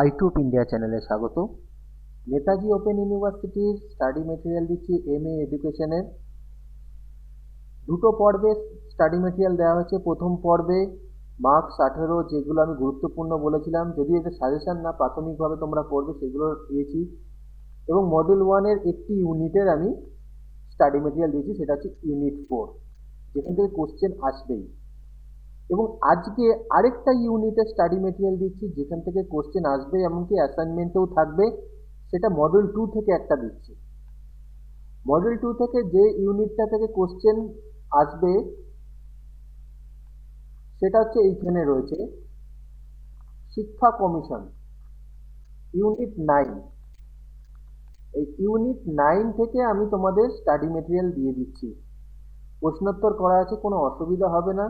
আইটুপ India চ্যানেলে স্বাগত। Netaji open ইউনিভার্সিটির স্টাডি মেটেরিয়াল দিচ্ছি এম এ এডুকেশনের। দুটো পর্বে স্টাডি মেটেরিয়াল দেওয়া হয়েছে। প্রথম পর্বে মার্কস আঠেরো, যেগুলো আমি গুরুত্বপূর্ণ বলেছিলাম, যদিও এটা সাজেশান না, প্রাথমিকভাবে তোমরা পড়বে সেগুলো দিয়েছি। এবং মডিউল ওয়ানের একটি ইউনিটের আমি স্টাডি মেটেরিয়াল দিয়েছি, সেটা হচ্ছে ইউনিট ফোর যেখান থেকে কোশ্চেন আসবেই। এবং আজকে আরেকটা ইউনিটের স্টাডি মেটেরিয়াল দিচ্ছি, যেখান থেকে কোশ্চেন আসবে, এমনকি অ্যাসাইনমেন্টেও থাকবে, সেটা মডেল টু থেকে একটা দিচ্ছি। মডেল টু থেকে যে ইউনিটটা থেকে কোশ্চেন আসবে, সেটা হচ্ছে এইখানে রয়েছে, শিক্ষা কমিশন ইউনিট নাইন এই ইউনিট নাইন থেকে আমি তোমাদের স্টাডি মেটেরিয়াল দিয়ে দিচ্ছি। প্রশ্নোত্তর করা আছে, কোনো অসুবিধা হবে না।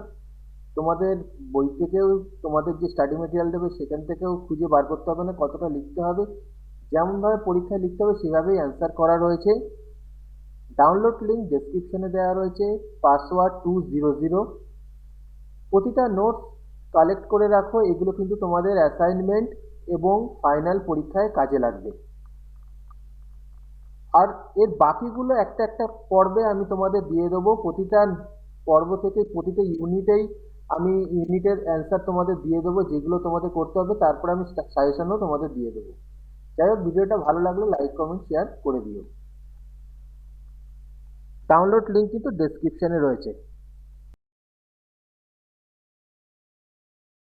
তোমাদের বই থেকেও, তোমাদের যে স্টাডি মেটেরিয়াল দেবে সেখান থেকেও খুঁজে বার করতে হবে না, কতটা লিখতে হবে। যেমনভাবে পরীক্ষায় লিখতে হবে, সেভাবেই অ্যান্সার করা রয়েছে। ডাউনলোড লিঙ্ক ডেসক্রিপশনে দেওয়া রয়েছে পাসওয়ার্ড টু জিরো জিরো প্রতিটা নোটস কালেক্ট করে রাখো, এগুলো কিন্তু তোমাদের অ্যাসাইনমেন্ট এবং ফাইনাল পরীক্ষায় কাজে লাগবে। আর এর বাকিগুলো একটা একটা পর্বে আমি তোমাদের দিয়ে দেবো। প্রতিটা পর্ব থেকে প্রতিটা ইউনিটেই আমি ইউনিটের অ্যান্সার তোমাদের দিয়ে দেবো, যেগুলো তোমাদের করতে হবে, তারপরে আমি সাজেশনও তোমাদের দিয়ে দেবো। যাই হোক ভিডিওটা ভালো লাগলে লাইক কমেন্ট শেয়ার করে দিও। ডাউনলোড লিঙ্ক কিন্তু ডেসক্রিপশনে রয়েছে।